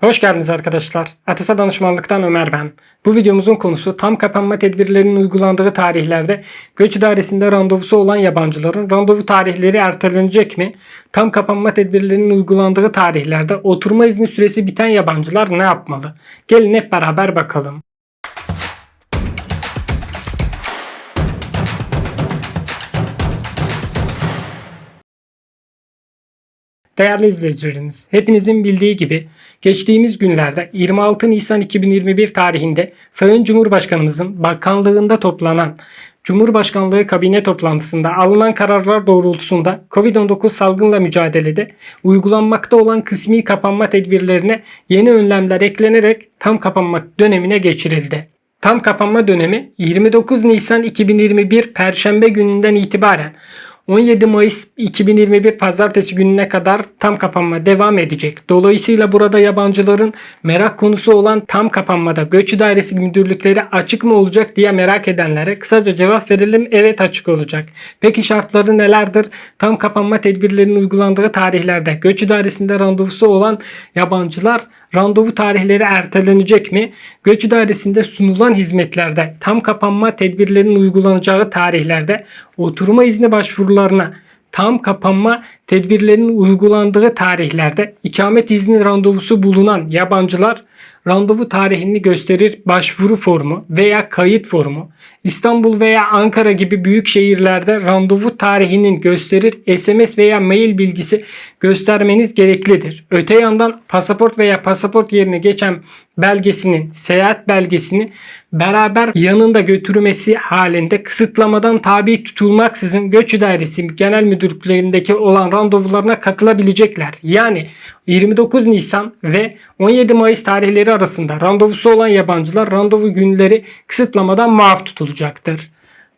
Hoş geldiniz arkadaşlar. Atasa Danışmanlık'tan Ömer ben. Bu videomuzun konusu tam kapanma tedbirlerinin uygulandığı tarihlerde göç idaresinde randevusu olan yabancıların randevu tarihleri ertelenecek mi? Tam kapanma tedbirlerinin uygulandığı tarihlerde oturma izni süresi biten yabancılar ne yapmalı? Gelin hep beraber bakalım. Değerli izleyicilerimiz, hepinizin bildiği gibi geçtiğimiz günlerde 26 Nisan 2021 tarihinde Sayın Cumhurbaşkanımızın bakanlığında toplanan Cumhurbaşkanlığı kabine toplantısında alınan kararlar doğrultusunda COVID-19 salgınla mücadelede uygulanmakta olan kısmi kapanma tedbirlerine yeni önlemler eklenerek tam kapanma dönemine geçirildi. Tam kapanma dönemi 29 Nisan 2021 Perşembe gününden itibaren 17 Mayıs 2021 Pazartesi gününe kadar tam kapanma devam edecek. Dolayısıyla burada yabancıların merak konusu olan tam kapanmada göç idaresi müdürlükleri açık mı olacak diye merak edenlere kısaca cevap verelim. Evet açık olacak. Peki şartları nelerdir? Tam kapanma tedbirlerinin uygulandığı tarihlerde göç idaresinde randevusu olan yabancılar randevu tarihleri ertelenecek mi? Göç idaresinde sunulan hizmetlerde tam kapanma tedbirlerinin uygulanacağı tarihlerde oturma izni başvurularına tam kapanma tedbirlerinin uygulandığı tarihlerde ikamet izni randevusu bulunan yabancılar randevu tarihini gösterir başvuru formu veya kayıt formu İstanbul veya Ankara gibi büyük şehirlerde randevu tarihinin gösterir SMS veya mail bilgisi göstermeniz gereklidir. Öte yandan pasaport veya pasaport yerine geçen belgesinin, seyahat belgesini beraber yanında götürmesi halinde kısıtlamadan tabi tutulmaksızın göç idaresi genel müdürlüklerindeki olan randevularına katılabilecekler. Yani 29 Nisan ve 17 Mayıs tarihleri arasında randevusu olan yabancılar randevu günleri kısıtlamadan muaf tutulacaktır.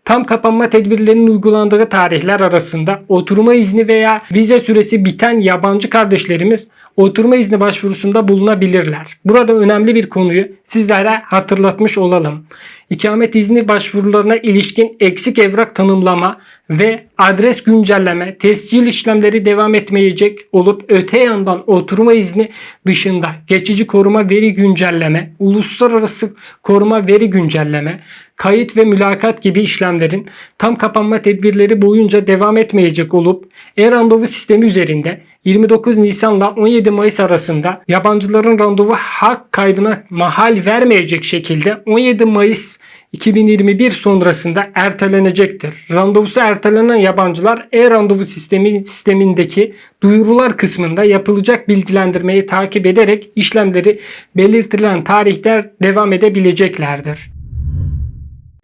Tam kapanma tedbirlerinin uygulandığı tarihler arasında oturma izni veya vize süresi biten yabancı kardeşlerimiz oturma izni başvurusunda bulunabilirler. Burada önemli bir konuyu sizlere hatırlatmış olalım. İkamet izni başvurularına ilişkin eksik evrak tanımlama ve adres güncelleme, tescil işlemleri devam etmeyecek olup öte yandan oturma izni dışında geçici koruma veri güncelleme, uluslararası koruma veri güncelleme, kayıt ve mülakat gibi işlemlerin tam kapanma tedbirleri boyunca devam etmeyecek olup e-randevu sistemi üzerinde 29 Nisan'la 17 Mayıs arasında yabancıların randevu hak kaybına mahal vermeyecek şekilde 17 Mayıs 2021 sonrasında ertelenecektir. Randevusu ertelenen yabancılar e-randevu sistemi sistemindeki duyurular kısmında yapılacak bilgilendirmeyi takip ederek işlemleri belirtilen tarihte devam edebileceklerdir.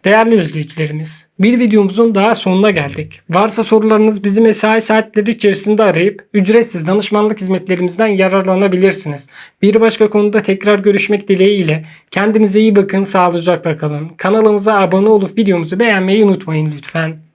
Değerli izleyicilerimiz, bir videomuzun daha sonuna geldik. Varsa sorularınız bizi mesai saatleri içerisinde arayıp ücretsiz danışmanlık hizmetlerimizden yararlanabilirsiniz. Bir başka konuda tekrar görüşmek dileğiyle kendinize iyi bakın, sağlıcakla kalın. Kanalımıza abone olup videomuzu beğenmeyi unutmayın lütfen.